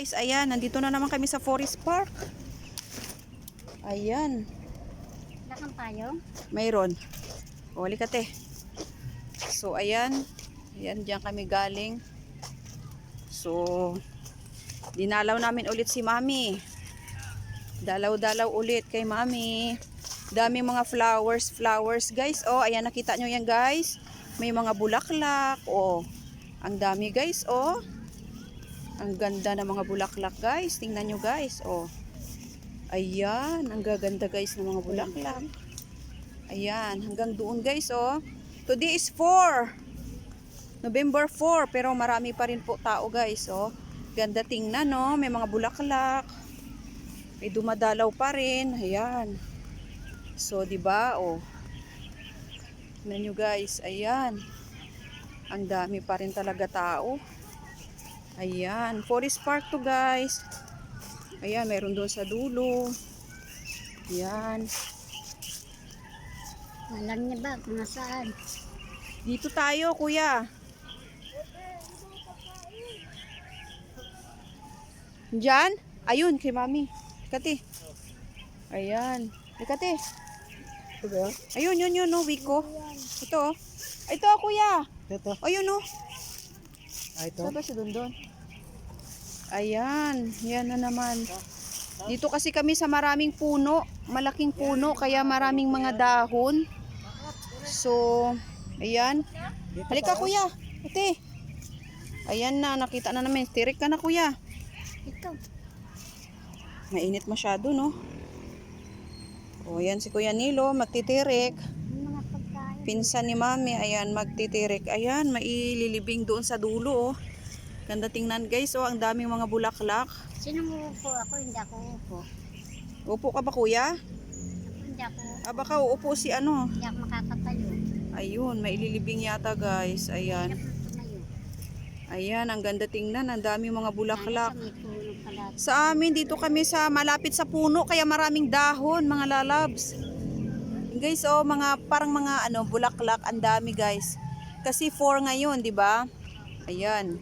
guys, ayan, nandito na naman kami sa Forest Park. Ayan, Lakang payong? mayroon. O, halika te. So, ayan. Ayan, diyan kami galing. So, dinalaw namin ulit si Mami. Dalaw-dalaw ulit kay Mami. Daming mga flowers, flowers, guys. Oh, ayan, nakita nyo yan, guys. May mga bulaklak. Oh, ang dami, guys. Oh, ang ganda ng mga bulaklak, guys. Tingnan nyo, guys. Oh, ayan, ang gaganda, guys, ng mga bulaklak. Ayan, hanggang doon guys, oh. Today is 4. November 4, pero marami pa rin po tao guys, oh. Ganda tingnan, no? May mga bulaklak. May dumadalaw pa rin. Ayan. So, di ba, oh. Tingnan nyo guys, ayan. Ang dami pa rin talaga tao. Ayan, Forest Park to guys. Ayan, meron doon sa dulo. Ayan. Alam niya ba kung nasaan? Dito tayo, kuya. Diyan? Ayun, kay mami. Kati. Ayan. Kati. Ayun, yun, yun, no, Wiko. Ito, oh. Ito, oh, kuya. Ito. Ayun, no. Ah, ito. Saan si Dondon? Ayan, yan na naman. Dito kasi kami sa maraming puno, malaking puno, kaya maraming mga dahon. So, ayan. Halika kuya, ate. Ayan na, nakita na namin. Tirik ka na kuya. Ito. Mainit masyado, no? O, ayan si Kuya Nilo, magtitirik. Pinsan ni Mami, ayan, magtitirik. Ayan, maililibing doon sa dulo, oh. Ganda tingnan guys, oh, ang daming mga bulaklak. Sino mo upo? Ako hindi ako upo. Upo ka ba kuya? Hindi ako upo. Ah, baka uupo si ano. Hindi ako makakatayo. Ayun, maililibing yata guys. Ayan. Ayan, ang ganda tingnan. Ang daming mga bulaklak. Sa amin, dito kami sa malapit sa puno, kaya maraming dahon, mga lalabs. Guys, oh, mga parang mga ano, bulaklak, ang dami guys. Kasi 4 ngayon, di ba? Ayan.